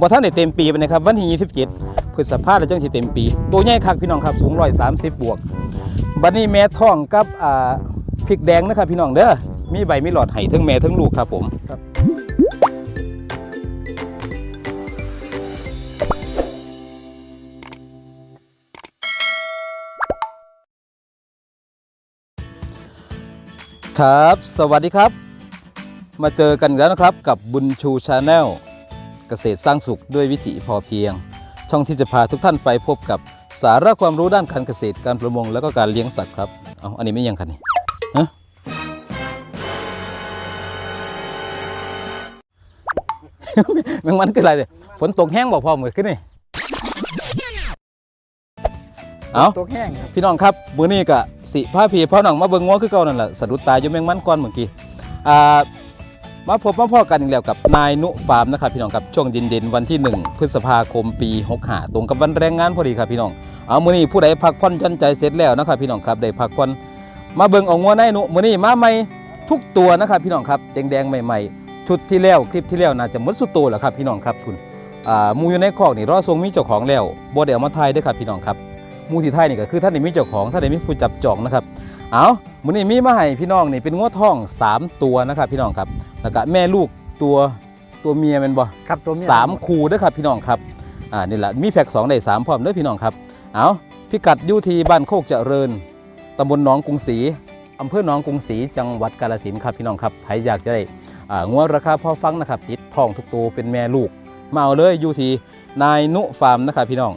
บ่ท่านได้เต็มปีไปนะครับวันที่27พฤษภาคมแล้วจังสิเต็มปี ตัวใหญ่คักพี่น้องครับสูง130 บวก บัดนี้แม่ท้องกับอ่าพริกแดงนะครับพี่น้องเด้อมีใบมีหลอดไห้ทั้งแม่ทั้งลูกครับผมครับครับ สวัสดีครับ มาเจอกันอีกแล้วนะครับกับบุญชูชาแนล เกษตรสร้างสุขด้วยวิถีพอเพียง ช่องที่จะพาทุกท่านไปพบกับสาระความรู้ด้านการเกษตรการประมงแล้วก็การเลี้ยงสัตว์ครับเอาอันนี้ไม่ยังคันนี่ฮะแมงมันคืออะไรเนี่ยฝนตกแห้งบอกพอเหมือนขึ้นนี่เอาตัวแห้งครับพี่น้องครับมื้อนี้ก็สิพาพี่พ่อน้องมาเบิ่งงัวคือเก่านั่นแหละสะดุดตาอยู่แมงมันก่อนเมื่อกี้อ่า มาพบมาพ่อกันอีกแล้วกับนายนุฟาร์มนะครับพี่น้องครับช่วงเย็นๆวันที่ 1 พฤษภาคมปี65ตรงกับวันแรงงานพอดีครับพี่น้องเอามื้อนี้ผู้ใดพักผ่อนจนใจเสร็จแล้วนะครับพี่น้องครับได้พักผ่อนมาเบิ่งเอางัวนายนุมื้อนี้มาใหม่ทุกตัวนะครับพี่น้องครับแดงๆใหม่ๆ ชุดที่แล้วคลิปที่แล้วน่าจะมดสุดโตแล้วครับพี่น้องครับคุณอ่ามูอยู่ในคอกนี่รอทรงมีเจ้าของแล้วบ่ได้เอามาทายด้อครับพี่น้องครับมูที่ไทยนี่ก็คือท่านได้มีเจ้าของท่านได้มีผู้จับจองนะครับ เอามื้อนี้มีมาให้พี่น้องนี่เป็นงวดทอง 3 ตัวนะครับพี่น้องครับแล้วก็แม่ลูกตัวตัวเมียเป็นบ่ครับตัวเมียสามคูเด้อครับพี่น้องครับอ่านี่แหละมีแพ็กสองได้สามพร้อมเด้อพี่น้องครับเอาพิกัดอยู่ที่บ้านโคกเจริญตำบลหนองกรุงศรีอำเภอหนองกรุงศรีจังหวัดกาฬสินธุ์ครับพี่น้องครับใครอยากจะได้อ่างวดราคาพอฟังนะครับติดทองทุกตัวเป็นแม่ลูกมาเอาเลยอยู่ที่นายนุฟาร์มนะครับพี่น้อง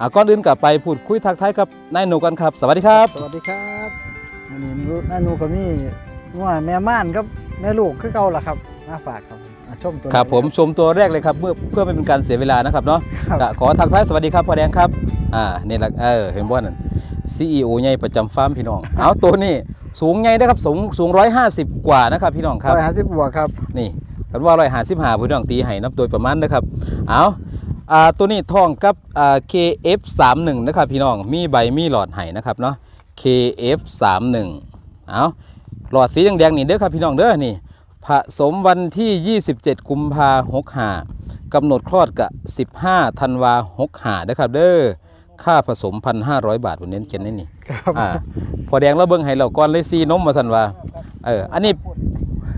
อะก่อนอื่นกลับไปพูดคุยทักทายกับนายหนูกันครับ สวัสดีครับ สวัสดีครับ วันนี้รู้น้าหนูก็มีว่าแม่ม่านกับแม่ลูกคือเก่าล่ะครับมาฝากครับอะชมตัวนี้ครับผมชมตัวแรกเลยครับเพื่อเพื่อไม่เป็นการเสียเวลานะครับเนาะครับก็ขอทักทายสวัสดีครับพ่อแดงครับอ่านี่แหละเออเห็นบ่นั่นซีอีโอใหญ่ประจำฟาร์มพี่น้องเอาตัวนี้สูงใหญ่นะครับสูงสูงร้อยห้าสิบกว่านะครับพี่น้องครับร้อยห้าสิบบวกครับนี่กันว่าร้อยห้าสิบห้าพี่น้องตีให้นับโดยประมาณนะครับเอาอ่าตัวนี้ทองกับอ่า KF31 นะครับพี่น้องมีใบมีหลอดไห้นะครับเนาะ KF31 เอาหลอดสีแดงๆนี่เด้อครับพี่น้องเด้อนี่ผสมวันที่ 27 กุมภาหกหากำหนดคลอดกับ15ธันวาหกหานะครับเด้อค่าผสม 1,500 บาทวันนี้เขียนนี่นี่ครับอ่าพอแดงแล้วเบิ่งให้เราก่อนเลยซีนมมาสันว่าเอออันนี้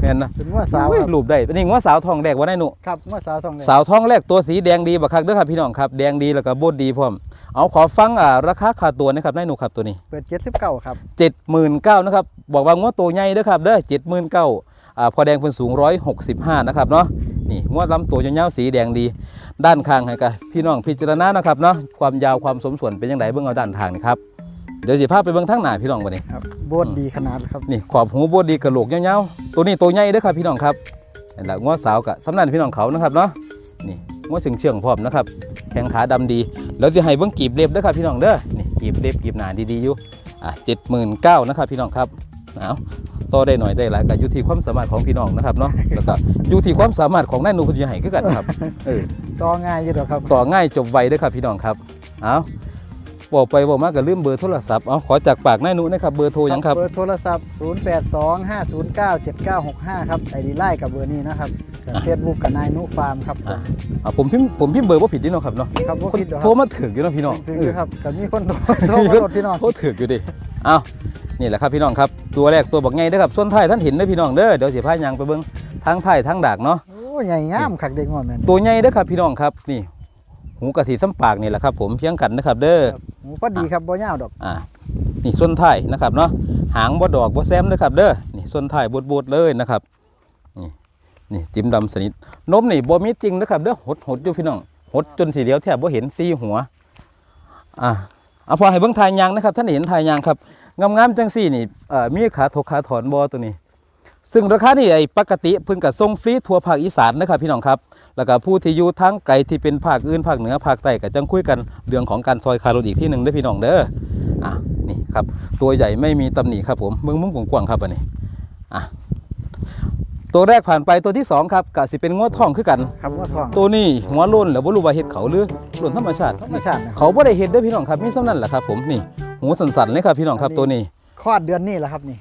เห็นนะเป็นว่าสาวอุ้ยครับรูปได้อันนี้ว่าสาวทองแดกว่าได้หนุ ครับว่าสาวทองแดงสาวทองแรกตัวสีแดงดีบักคักเด้อครับพี่น้องครับแดงดีแล้วก็บดดีพร้อมเอาขอฟังอ่าราคาค่าตัวนะครับนายหนูครับตัวนี้ เปิดเจ็ดสิบเก้าครับ 79,000นะครับบอกว่างัวตัวใหญ่เด้อครับเด้อ79,000อ่าพอแดงเป็นสูง 165นะครับเนาะนี่งัวลำตัวยาวๆสีแดงดี ด้านข้างให้กับพี่น้องพิจารณานะครับเนาะความยาวความสมส่วนเป็นยังไงเบิ่งเอาด้านข้างนี่ครับ เดี๋ยวสิพาไปเบิ่งทางหน้าพี่น้องบัดนี้ครับโบดดีขนาดครับนี่ขอบหูบดดีกระโหลกยาวๆตัวนี้ตัวใหญ่เด้อครับพี่น้องครับนี่แหละงัวสาวกับสำนันพี่น้องเขานะครับเนาะนี่งัวเชิงเชื่องๆพร้อมนะครับแข้งขาดำดีแล้วจะให้เบิ่งกีบเล็บเด้อครับพี่น้องเด้อนี่กีบเล็บกีบหนาดีๆอยู่อะเจ็ดหมื่นเก้านะครับพี่น้องครับเอาต่อได้หน่อยได้หลายก็อยู่ที่ความสามารถของพี่น้องนะครับเนาะแล้วก็อยู่ที่ความสามารถของนายหนูคุณจะให้คือกันครับเออต่อง่ายอยู่ดอกครับต่อง่ายจบไวเด้อครับพี่น้องครับเอา บอกไปบอกมาก็ลืมเบอร์โทรศัพท์เอาขอจากปากนายหนูนะครับเบอร์โทรหยังครับเบอร์โทรศัพท์ 0 8 2 5 0 9 7 9 6 5 ครับไอดีไลน์กับเบอร์นี้นะครับเฟซบุ๊กกับนายนุฟาร์มครับอะเอาผมพิมพ์ผมพิมพ์เบอร์ว่าผิดนี่เนาะครับเนาะครับว่าคนผิดดอกคโทรับรมาถึงอยู่เนาะพี่น้องถึงเอๆออยู่ครับกับมีคนโทรโทรมาโหลดพี่น้องโทรถึกอยู่ดิเอานี่แหละครับพี่น้องครับตัวแรกตัวบักไงเด้อครับส่วนท้ายท่านเห็นเด้อพี่น้องเด้อเดี๋ยวสิพายางไปเบิ่งทางท้ายทางดากเนาะโอ้ใหญ่งามคักเด็กงอนแม่นตัวใหญ่เด้อครับพี่น้องครับนี่ หูกะทิซ้ำปากนี่แหละครับผมเพียงกันนะครับ เด้อหมูพอดีครับบ่ยาวดอกอ่านี่ส่วนท้ายนะครับเนาะหางบ่ดอกบ่แซมเด้อครับ เด้อนี่ส่วนท้ายบดๆเลยนะครับนี่นี่จิ้มดำสนิทนมนี่บ่มีจริงนะครับเด้อหดหดอยู่พี่น้องหดจนทีเดียวแทบบ่เห็นซี่หัวอ่าเอาพอให้เบิ่งทายยางนะครับท่านเห็นทายยางครับงามๆจังซี่นี่เอ่อมีขาถกขาถอนบ่ตัวนี้ ซึ่งราคานี่ไอ้ปกติเพิ่นก็ส่งฟรีทั่วภาคอีสานนะครับพี่น้องครับ แล้วก็ผู้ที่อยู่ทั้งไกลที่เป็นภาคอื่นภาคเหนือภาคใต้ก็จังคุยกันเรื่องของการซอยคารถอีกที่หนึ่งเด้อพี่น้องเด้ออะนี่ครับตัวใหญ่ไม่มีตำหนิครับผมเมืองมุ้งกว้างๆครับอันนี้อะตัวแรกผ่านไปตัวที่สองครับก็สิเป็นงวดทองคือกันครับว่าทองตัวนี้หัวโล้นแล้วบ่รู้ว่าเฮ็ดเขาหรือโล้นธรรมชาติธรรมชาตินะเขาบ่ได้เฮ็ดเด้อพี่น้องครับมีเท่านั้นแหละครับผมนี่หูสันๆเลยครับพี่น้องครับตัวนี้คลอดเดือนนี้แหละครับนี่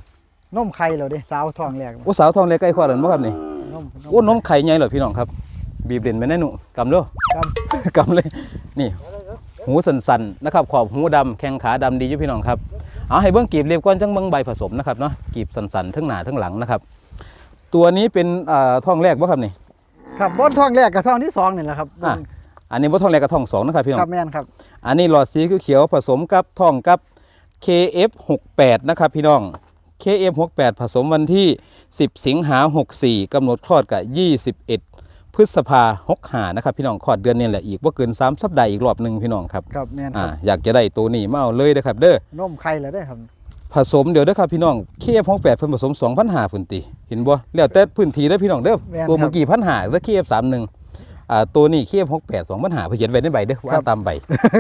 นมไข่แล้วเด้สาวทองแรกโอ้สาวทองเล็กใกล้คลอดแล้วบ่ครับนี่นมโอ้นมไข่ใหญ่เหรอพี่น้องครับ บีบเด่นไปแน่หนูกำเด้อครับกำเลยนี่ หูสันๆนะครับขอบหูดำแข้งขาดำดีอยู่พี่น้องครับเอาให้เบื้องกีบเรียบก้อนจังเบื้องใบผสมนะครับเนาะกีบสันๆทั้งหน้าทั้งหลังนะครับ ตัวนี้เป็นอ่าท้องแรกบ่ครับนี่ครับบนท้องแรกกับท้องที่สองนี่แหละครับอะอันนี้บ่ท้องแรกกับท้องสองนะครับพี่น้อครับงแม่นครับอันนี้หลอดสีเขียวๆผสมกับท้องกับ KF68 นะครับพี่น้อง KF68 ผสมวันที่ 10 สิงหา 64 กำหนดคลอดกับ 21 พฤษภา65นะครับพี่น้องคลอดเดือนนี้แหละอีกว่าเกิน3สัปดาห์อีกรอบหนึ่งพี่น้องครับครับแม่นคอ่ารับอยากจะได้ตัวนี้มาเอาเลยนะครับเด้อนมไข่แล้วได้อครับ ผสมเดี๋ยวเด้อครับพี่น้อง KF68 เพิ่นผสม2,500พุ่นติเห็นบ่แล้วแต่พื้นที่เด้อพี่น้องเด้อแม่นตัวครัเมื่อบกี้1,500แล้ว KF31 อ่าตัวนี้ KF68 2,500เพิ่นเขียนไว้ในใบเด้อครัว่าบตามใบ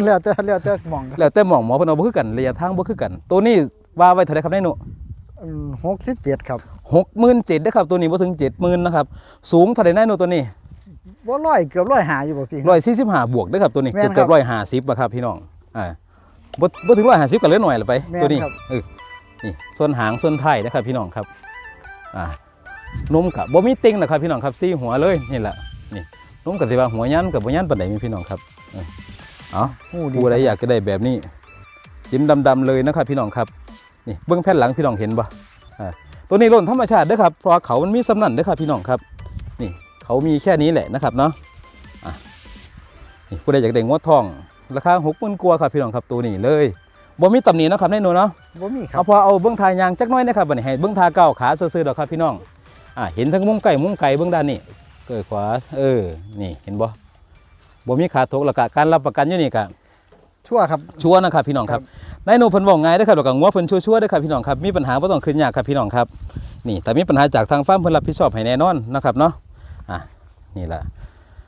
แล้วจะแล้วจะมองครับแล้วแต่หมองหมอเพิ่นเอาบ่คือกันระยะทางบ่คือกัน ตัวนี้ว่าไว้เท่าไหร่ครับนายหนู หกสิบเจ็ดครับ67,000เด้อครับตัวนี้บ่ถึง70,000นะครับสูงเท่าไหร่นายหนูตัวนี้ว่าร้อยเกือบร้อยหาอยู่บ่พี่145บวกเด้อครับตัวนี้แม่นเกือบครับๆ150อะครับพี่น้องอ่าบ่บ่ถึง150ก็เหลือหน่อยละไปแม่นตัวนี้ครับเออนี่ส่วนหางส่วนท้ายนะครับพี่น้องครับอ่านมกับบ่มีติ่งนะครับพี่น้องครับซี่หัวเลยนี่แหละนี่นมกับสิว่าหัวยันกับบ่ยันปานใดมีพี่น้องครับเออเอาหูดีผู้ใดอยากจะได้แบบนี้จิ้มดำๆเลยนะครับพี่น้องครับ นี่เบื้องแผ่นหลังพี่น้องเห็นปะอ่าตัวนี้ล้นธรรมชาติเด้อครับเพราะว่าเขามันมีสำนันเด้อครับพี่น้องครับนี่เขามีแค่นี้แหละนะครับเนาะอะนี่ผู้ใดอยากได้งวดทองราคาหกหมื่นกว่าครับพี่น้องครับตัวนี้เลยบ่มีตำหนิเนาะครับแน่นอนเนาะบ่มีครัเอาบพอเอาเบื้องทายยางจักหน้อยนะครับบัดนี้ให้เบื้องทาเก้าวขาซื่อๆดอกครับพี่น้องอ่าเห็นทั้งมุมไก่มุมไก่เบื้องด้านนี้เกิดขวาเออนี่เห็นบ่บ่มีขาทกแล้วก็การรับประกันอยู่นี่ก็ ชั่วครับ ชัวร์นะครับพี่น้องครับ นายหนูเพิ่นบอกไงายเด้อครับแล้วก็งัวเพิ่นชัวร์ๆเด้อครับพี่น้องครับมีปัญหาบ่ต้องขึ้นยากครับพี่น้องครับ นี่แต่มีปัญหาจากทางฟาร์มเพิ่นรับผิดชอบให้แน่นอนนะครับเนาะอะนี่ล่ะ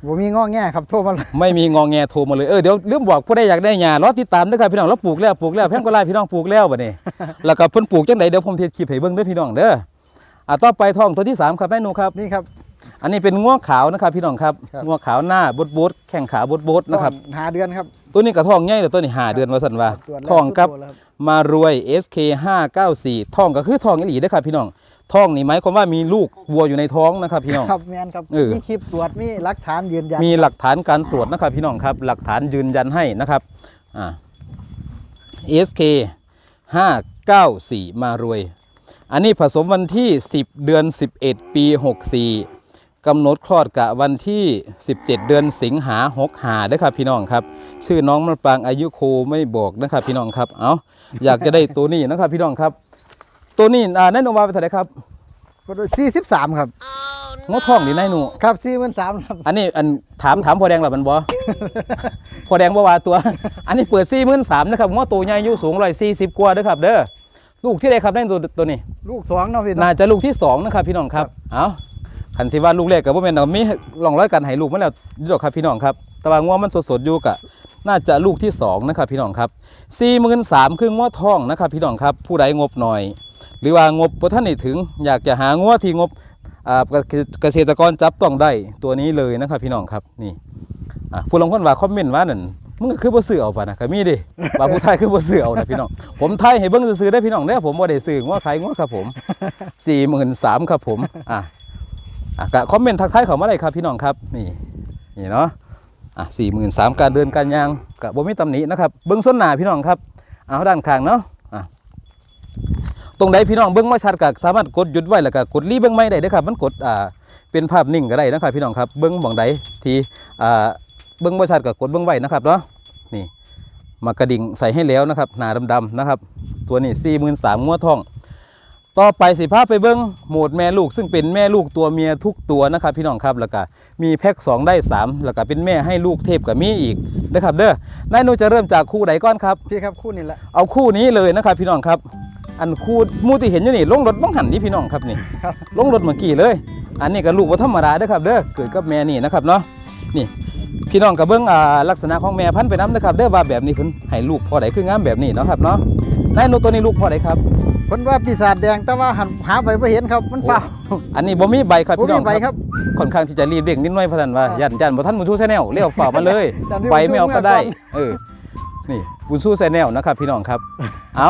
บ่มีงอแง่ครับโทรมาเลยไม่มีงอแงโทรมาเลยเออเดี๋ยวลืมบอกผู้ใดอยากได้หญ้ารอติดตามเด้อครับพี่น้องเราปลูกแล้วปลูกแล้วแพงกว่าลายพี่น้องปลูกแล้วบัดนี้แล้วก็เพิ่นปลูกจังไดเดี๋ยวผมเทศคลิปให้เบิ่งเด้อพี่น้องเด้ออะต่อไปท้องตัวที่สามครับนายหนูครับนี่ครับ อันนี้เป็นง้วขาวนะครับพี่น้องครับครับง้วขาวหน้าบดๆแข้งขาบดๆนะครับซ่อนหาเดือนครับตัวนี้ก็ท้องใหญ่แต่ตัวนี้ห้าเดือนว่าซั่นว่าตรวจแล้วท้องกับตรวจแล้วคมารวย SK 594ท้องก็คือท้องอีหลีเด้อครับพี่น้องท้องนี่หมายความว่ามีลูกวัวอยู่ในท้องนะครับพี่น้อง ครับแม่นครับเออ มีคลิปตรวจมีหลักฐานยืนยันมีหลักฐานการตรวจนะครับพี่น้องครับ หลักฐานยืนยันให้นะครับอ่า SK 594 มารวย อันนี้ผสมวันที่ 10 เดือน 11 ปี 64 กำหนดคลอดกะวันที่ 17 เดือนสิงหา65ด้วยครับพี่น้องครับ ชื่อน้องมะปรางอายุโคไม่บอกนะครับพี่น้องครับ เอาอยากจะได้ตัวนี้นะครับพี่น้องครับ ตัวนี้อ่าแนะนำว่าเป็นเท่าไหร่ครับสี่สิบสามครับงอทองหรือนายหนูครับสี่หมื่นสามครับ อันนี้อันถามถามพอแดงหรอมันบอ พอแดงบ่ว่าตัว อันนี้เปิดสี่หมื่นสามนะครับงอตัวใหญ่อายุสูงร้อยสี่สิบกว่าเด้อครับ เด้อลูกที่ใดครับได้ตัวตัวนี้ ลูกสองเนาะพี่น่าเนาะจะลูกที่สองนะครับพี่น้องครับ เอา คันที่ว่าลูกแรกกับว่าแม่นเอามีลองร้อยกันให้ลูกมันแล้วนี่ดอกครับพี่น้องครับแต่ว่างวมันสดๆอยู่กะน่าจะลูกที่สองนะครับพี่น้องครับสี่หมื่นสามคืองวทองนะครับพี่น้องครับผู้ใดงบหน่อย หรือว่างบบ่ท่านนี่ถึง อยากจะหางวที่งบเกษตรกรจับต้องได้ตัวนี้เลยนะครับพี่น้องครับนี่ผู้ลงคนว่าคอมเมนต์ว่านั่นมึงก็คือบ่ซื้อเอาปะนะก็มีดิว่าผู้ไทยคือบ่ซื้อเอานะพี่น้อง ผมไทยให้เบิ่งซื้อได้พี่น้องเด้อผมบ่ได้ซื้องัวขายงัวครับผม43,000ครับผมอะ ก็คอมเมนต์ทักทายเขามาได้ครับพี่น้องครับนี่นี่เนาะอะ43,000การเดินการยางก็บ่มีตำหนินะครับเบิ่งส้นหนาพี่น้องครับเอาด้านข้างเนาะอะตรงใดพี่น้องเบิ้องมาชัดก็สามารถกดหยุดไว้แล้วก็กดรีเบิ้องไม่ได้เด้อครับมันกดอ่าเป็นภาพนิ่งก็ได้นะครับพี่น้องครับเบิ้องบองใดที่อ่าเบิ้องบ่ชัดก็กดเบิ้องไว้นะครับเนาะนี่มากระดิ่งใส่ให้แล้วนะครับหนาดำๆนะครับ ตัวนี้4 3 0 0 0งัวทอง ต่อไปสิพาไปเบิ้งโหมดแม่ลูก ซึ่งเป็นแม่ลูกตัวเมียทุกตัวนะครับพี่น้องครับแล้วก็มีแพ็ก2ได้ 3 แล้วก็เป็นแม่ให้ลูกเทพกับมีอีกนะครับเด้อนายหนูจะเริ่มจากคู่ใดก่อนครับพี่ครับคู่นี่แหละเอาคู่นี้เลยนะครับพี่น้องครับ อันคู่หมูที่เห็นอยู่นี่ลงรถบ้องหันนี่พี่น้องครับนี่ครับลงรถเมื่อกี้เลย อันนี้ก็ลูกว่าธรรมดาเด้อครับเด้อเกิดกับแม่นี่นะครับเนาะนี่พี่น้องกับเบิ้งอ่าลักษณะของแม่พันธุ์ไปน้ำนะครับเด้อว่าแบบนี้เพิ่นให้ลูกพอใดคืองามแบบนี้เนาะครับเนาะนายหนูตัวนี้ลูกพอใดครับ เพิ่นว่าปีศาจแดงแต่ว่าหันหาใบบ่เห็นครับมันฟ้าวอันนี้บ่มีใบครับบ่พี่น้มีองใบคครับรับค่อนข้างที่จะรีบเร่งนิดหน่อยเพราะท่านว่าอ่ายันยันบ่ทันบุญชูแชนแนลเรียกฝ่ากมาเลยยันที่ใบไม่เอาบุญชูก็ได้เมื่อก่อนเออนี่บุญชูแชนแนลนะครับพี่น้องครับ เอา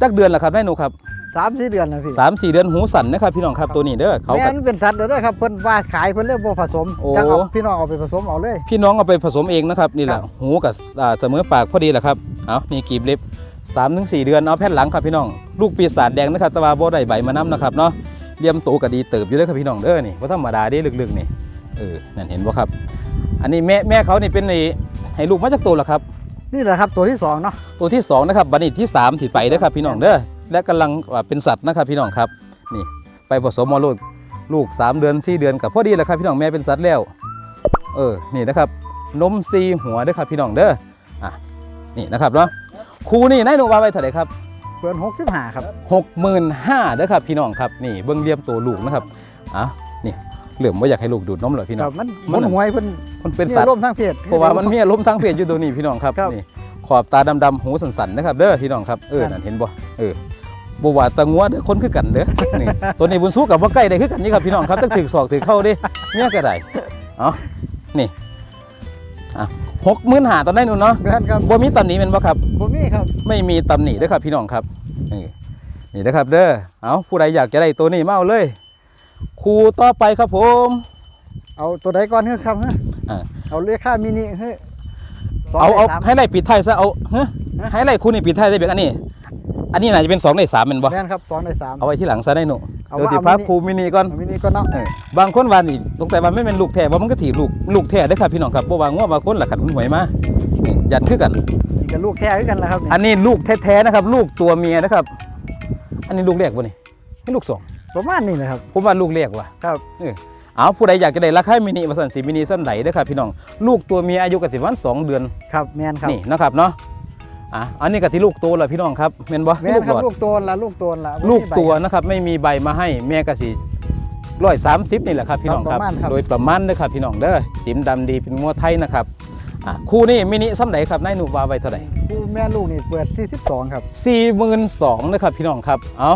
จักเดือนละครับนายหนูครับสามสี่เดือนแล้วพี่สามสี่เดือนหูสั่นนะครับพี่น้องครับตัวนี้เด้อเขาแม่ก็นเป็นสัตว์เด้อครับเพิ่นว่าขายเพิ่นเรียกบ่ผสมโอ้จังเอาพี่น้องเอาไปผสมเอาเลย พี่น้องเอาไปผสมเองนะครับนี่แหละครับหูกับอ่าเสมอปากพอดีแหละครับเอานี่กีบเล็บ สามถึงสี่เดือนเอาแผ่นหลังครับพี่น้อง ลูกปีศาจแดงนะครับแตะวาโบได้ใบมาน้ำนะครับเนาะเลี่ยมโตก็ดีเติบอยู่เลยครับพี่น้องเด้อนี่ว่าธรรมดาเด้ลึกๆนี่เออนั่นเห็นบ่ครับ อันนี้แม่แม่เขานี่เป็นในให้ลูกมาจากตัวละครับ นี่แหละครับตัวที่สองเนาะตัวที่สองนะครับบันนี้ที่สามที่ไปเด้อครับพี่น้องเด้อและกำลังอ่าเป็นสัตว์นะครับพี่น้องครับนี่ไปผสมมาลูกลูกสามเดือนสี่เดือนกับพอดีแหละครับพี่น้องแม่เป็นสัตว์แล้วเออนี่นะครับนมซีหัวเด้อครับพี่น้องเด้ออะนี่นะครับเนาะ ครูนี่นายหนูว่าไว้เท่าไหร่ครับเพิ่น65ครับหกหมื่นห้าเด้อครับพี่น้องครับนี่เบิ้งเลียมตัวลูกนะครับอะนี่เหลื่อมว่าอยากให้ลูกดูดนมเหรอพี่คน้อรัง บมันมันมันหวยเพิ่นมันเป็นมีสัตว์อารมณ์ทางเพศ เพราะว่ามันมีอารมณ์ทางเพศอยู่ตัวนี้พี่น้องครับครับนี่ขอบตาดำๆหูสันๆนะครับเด้อพี่น้องครับเออครับ นั่นเห็นบ่เออบ่ว่าแตะงัวเด้อคนคือกันเด้อนี่ ตัวนี้บุญสู้กับบ่ใกล้ได้คือกันนี่ครับพี่น้องครับต้องถือศอกถือเข้าเด้เมียก็ได้เอ๋อนี่อะ หกหมื่นหาตอนได้นู่นเนาะแม่นครับบ่มีตำหนิแม่นบ่ครับบ่มีครับ ไม่มีตำหนิเด้อครับพี่น้องครับ นี่นี่นะครับเด้อเอาผู้ใดอยากจะได้ตัวนี้มาเอาเลยครูต่อไปครับผม เอาตัวใดก่อนเฮ้ยครับเฮ้ยอ่าเอาเรียกค่ามินิเฮ้ยสงเอาเอาในสมให้ไล่ปิดท้ายซะเอาเฮ้ยให้ไล่คู่นี่ปิดท้ายได้เบียอันนี้ อันนี้น่าจะเป็น2ใน3แม่นบ่แม่นครับสองในสาม เอาไว้ที่หลังซะได้หนูเอาเดี๋ยวว่าสิเอาพามินิ ครูมินิก่อนเอามินิก็เนาะเออบางคนว่านี่สงสัยว่าไม่เป็นลูกแท้ว่ามันก็ถีลูกลูกแท้เด้อครับพี่น้องครับบ่ว่างัวบางคนล่ะขันหวยมานี่ยัดคือกัน นี่ก็ลูกแท้คือกันแหละครับนี่อันนี้ลูกแท้ๆนะครับ ลูกตัวเมียนะครับ อันนี้ลูกแรกบ่นี่ให้ลูกสองประมาณนี้นะครับ ผมว่าลูกแรกว่ะ ครับเออเอาผู้ใดอยากจะได้ราคามินิมาสั่นสีมินิสั้นไหนเด้อครับพี่น้อง ลูกตัวเมียอายุก็สิประมาณสองเดือน ครับแม่นครับนี่นะครับเนาะ อะอันนี้ก็ที่ลูกโตแล้วพี่น้องครับแม่นบ่แม่นลูกครัหบลอดลูกตัวละลูกตัวละบ่มีลูกใบตัวนะครับไม่มีใบมาให้แม่กสิร้อยสามสิบนี่แหละครับพี่น้องครับประมาณครับโดยประมาณเด้อครับพี่น้องเด้อจิ๋มดำดีเป็นงัวไทยนะครับอะคู่นี้มินิซ้ำไหนครับนายหนูวาไว้เท่าไหร่ผู้แม่ลูกนี่เปิด 42 ครับสี่หมื่นสองนะครับพี่น้องครับเอา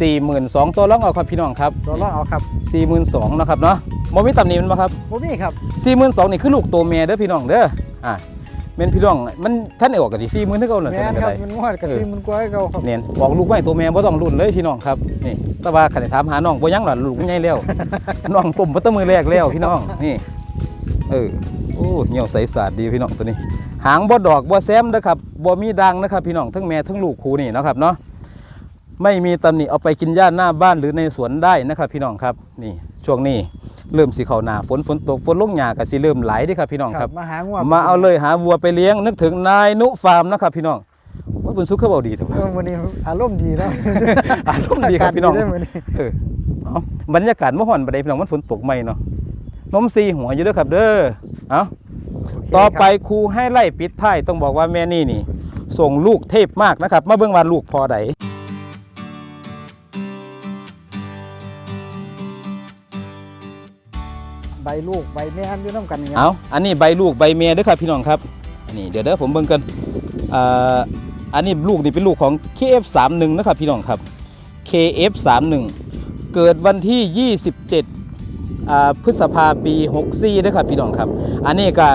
สี่หมื่นสองตัวร้องเอาครับพี่น้องครับตัวรองเอาครับสี่หมื่นสองนะครับเนาะโมมีตำหนิมันบ่ครับบ่มีครับสี่หมื่นสองนี่คือลูกตัวเมียเด้อพี่น้องเด้ออะเมนพี่น้องมันท่านได้ออกกันที่สี่หมื่นเท่าเก่าเลยแม่นเท่าคไหรับร่มันงวดกับเออที่มันกล้วยเก่าครับเนี่ยบอกลูกไว้ตัวแม่บ่ต้องรุ่นเลยพี่น้องครับนี่แต่ว่าขันถามหาน้องบ่ยังหรอลูกใหญ่แล้วน้องปุ่มบ่ตะมือแรกแล้วพี่น้องนี่เออโอ้เหี่ยวใสสะอาดดีพี่น้องตัวนี้ หางบ่ดอกบ่แซมนะครับบ่มีดังนะครับพี่น้องทั้งแม่ทั้งลูกคู่นี่นะครับเนาะ ไม่มีตำหนิเอาไปกินหญ้าหน้าบ้านหรือในสวนได้นะครับ พี่น้องครับนี่ช่วงนี้เริ่มสิเข้าหน้าฝนฝนตกฝนลงหญ้าก็สิเริ่มไหลเด้อครับพี่น้องครับมาหางวดมาเอาเลยหาวัวไปเลี้ยงนึกถึงนายนุฟาร์มนะครับพี่น้องว่าบุญสุขเขาบอกดีถูกเออวันนี้อารมณ์ดีแล้วอารมณ์ดีครับพี่น้องากาศได้มื้อนี้เออเอาบรรยากาศเมื่อวานบันไดพี่น้องมันฝนตกไหมเนาะนมซีหัวอยู่เด้อครับเด้อเอาโเคต่อไปครับครูให้ไล่ปิดท้ายต้องบอกว่าแม่นี่นี่ ส่งลูกเทพมากนะครับมาเบิ่งว่าลูกพอใด ใบลูกใบแม่นอยู่น้ำกันอย่างเงี้ยเอาอันนี้ใบลูกใบเมียด้อครับพี่น้องครับนนี้เดี๋ยวเด้อผมเบิ่งกันอ่าอันนี้ลูกนี่เป็นลูกของ KF31 นะครับพี่น้องครับ KF31 เกิดวันที่ 27อ่าพฤษภาปี 64นะครับพี่น้องครับ อันนี้ก็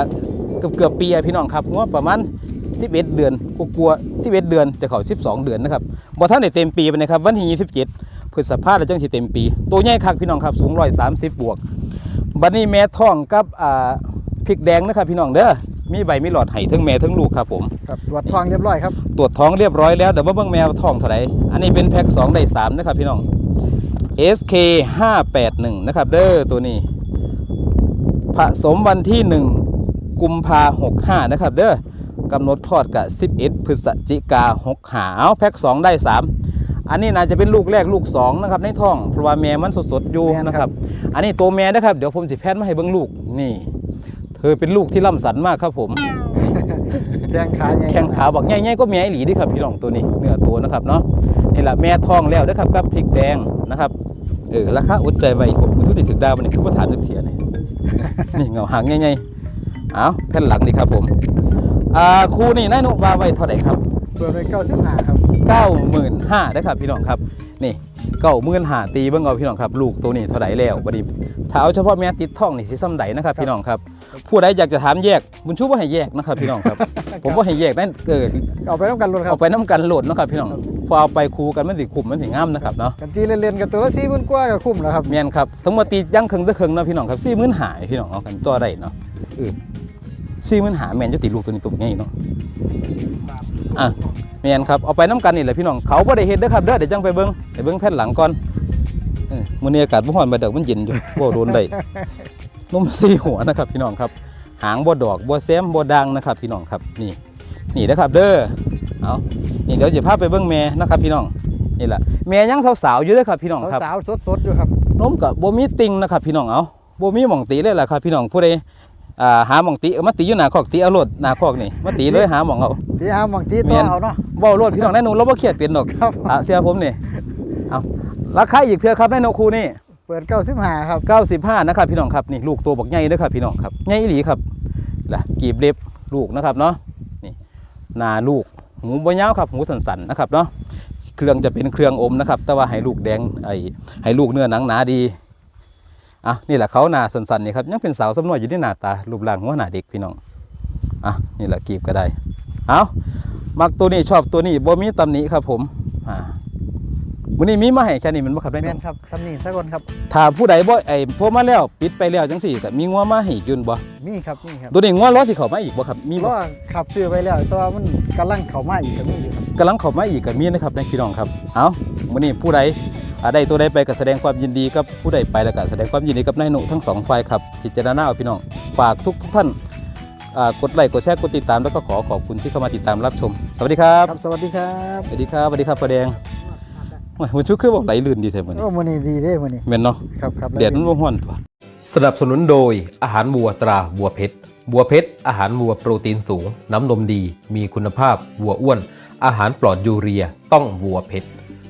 เกือบเกือบปีอะพี่น้องครับงวประมาณ11 เดือนกลัวๆ11 เดือนจะเข้า12 เดือนนะครับบ่ทันได้เต็มปีไปนะครับวันที่27พฤษภาแล้วจังสิเต็มปี ตัวใหญ่คักพี่น้องครับ สูง130 บวก บัดนี้แม่ท้องกับอ่าพริกแดงนะครับพี่น้องเด้อมีใบมีหลอดไห้ทั้งแม่ทั้งลูกครับผมครับตรวจทองเรียบร้อยครับตรวจท้องเรียบร้อยแล้วเดี๋ยวมาเบิ่งแมวท้องเท่าไหร่อันนี้เป็นแพ็ค2ได้3นะครับพี่น้อง SK 581นะครับเด้อตัวนี้ ผสมวันที่ 1 กุมภา65นะครับเด้อกำหนดทอดกับ11 พฤศจิกา65เอาแพ็ค2ได้3 อันนี้น่าจะเป็นลูกแรกลูก2นะครับในท้องเพราะว่าแม่มันสดๆอยู่แม่นนะคครัรับบอันนี้ตัวแม่นะครับเดี๋ยวผมสิแพทย์มาให้เบิ่งลูกนี่ เธอเป็นลูกที่ล่ำสันมากครับผมแข้งขาใหญ่แข้งขาบอกใหญ่ๆก็แม่อีหลีเดิครับพี่น้องตัวนี้เนื้อตัวนะครับเนาะนี่แหละแม่ท้องแล้วนะครับกับพริกแดงนะครับเออราคาอดใจไว้ผมทุกติถึงดาวมันนี่คือว่าถามนึกเทียนี่นี่เงาหางใหญ่ๆเอาแผ่นหลังนี่ครับผมอ่าครูนี่นายนุวาไว้เท่าไหร่ครับเปิดไป95ครับ 95,000นะครับพี่น้องครับนี่95,000ตีเบิ่งเอาพี่น้องครับ ลูกตัวนี้เท่าไหร่แล้วบัดนี้ถ้าเอาเฉพาะแม่ติดท้องนี่สิซ้ำใดนะครับ พี่น้องครับผู้ใดอยากจะถามแยกบุญชูว่าให้แยกนะครับพี่น้องครับ ผมว่าให้แยกนั่นเกิดเอาไปน้ำกันรถครัเอาบไปน้ำกันโหลดเนาะครับพี่น้องพอเอาไปคูกันมันสิคุ้มมันสิงามนะครับเนาะกันตีเล่นๆกันตัวละสี่หมื่นกว่าก็คุ้มแล้วครับแม่นครับทั้งหมดตีย่างครึ่งตะครึ่งเนาะพี่น้องครับสี่หมื่นหายพี่น้องเอากันตัวได้เนาะเออสี่หมื่นหาแม่นจะติลูกตัวนี้ตัวใหญ่เนาะอะแม่นครับเอาไปน้ำกันนี่แหละพี่น้องเขาบ่ได้เฮ็ดเด้อครับเด้อเดี๋ยวจังไปเบิ่งไปเบิ่งแผ่นหลังก่อนเออมื้อนี้อากาศบ่ร้อนบ่เดอกมันเย็นอยู่บ่โดนได้นมสีหัวนะครับ พี่น้องครับ หางบ่ดอกบ่แซมบ่ดังนะครับ พี่น้องครับนี่ นี่นะครับ เด้อเอานี่เดี๋ยวจะพาไปเบิ่งแม่นะครับ พี่น้องนี่แหละแม่ยังสาวๆอยู่เด้อครับ พี่น้องครับสาวๆสดๆอยู่ครับนมกับบ่มีติงนะครับ พี่น้องเอาบ่มีหม่องตีเลยล่ะครับ พี่น้องผู้ใด อ่าหาหม่องตีเอามาตีอยู่หน้าคอกตีเอาโลดหน้าคอกนี่มาตีเลยหาหม่องเอา ที่หาหมองที่ตัวเอาเนาะ เว้าโลดพี่น้องแน่นูเราบ่เครียดเป็นดอกครับ อะเทื่อผมนี่เอาราคาอีกเทื่อครับแม่นกครูนี่เปิดเก้าสิบห้าครับ 95นะครับพี่น้องครับนี่ลูกตัวบักใหญ่เด้อครับพี่น้องครับใหญ่อีหลีครับล่ะกีบเล็บลูกนะครับเนาะนี่หน้าลูกหูบ่ยาวครับหูสั้นๆนะครับเนาะเครื่องจะเป็นเครื่องอมนะครับ แต่ว่าให้ลูกแดงไอ้ให้ลูกเนื้อหนังหนาดี อะนี่แหละเขาหน้าสั้นๆนี่ครับยังเป็นสาวสำนวยอยู่ที่หน้าตารูปร่างหัวหน้าเด็กพี่น้องอะนี่แหละกีบก็ได้เอามักตัวนี้ชอบตัวนี้บ่มีตำหนิครับผมอ่ามื้อนี้มีมาให้แค่นี้แมันบ่ครับได้แม่เนาะนครับทำนี่สักคนครับถ้าผู้ใดบ่ไอ้โทรมาแล้วปิดไปแล้วจังสี่ก็มีงัวมาให้อีกอยืนบ่มีครับมีครับตัวนี้งัวรอที่เขามาอีกบ่ครับมีเพบ่ราะว่าขับซื้อไปแล้วแตัวามันกำลังเข้ามาอีกก็มีอยู่ครับ กำลังเข้ามาอีกก็มีนะครับในพี่น้องครับเอามื้อนี้ผู้ใดอ่า ได้ตัวใดไปก็แสดงความยินดีกับผู้ใดไปแล้วก็แสดงความยินดีกับนายหนุ่ทั้งสองฝ่ายครับพิจารณาเอาพี่น้องฝากทุกทุกท่านอ่ากดไลค์กดแชร์กดติดตามแล้วก็ขอขอบคุณที่เข้ามาติดตามรับชม สวัสดีครับครับสวัสดีครับสวัสดีครับสวัสดีครับป้าแดงโอ้ยมันชุกคือบอกไหลลื่นดีแท้มื้อนี้โอ้มื้อนี้ดีเด้มื้อนี้แม่นเนาะครับครับแดดมันบ่ฮ้อนตัวสนับสนุนโดยอาหารวัวตราวัวเพชรวัวเพชรอาหารวัวโปรตีนสูง น้ำนมดี มีคุณภาพวัวอ้วน อาหารปลอดยูเรียต้องวัวเพชร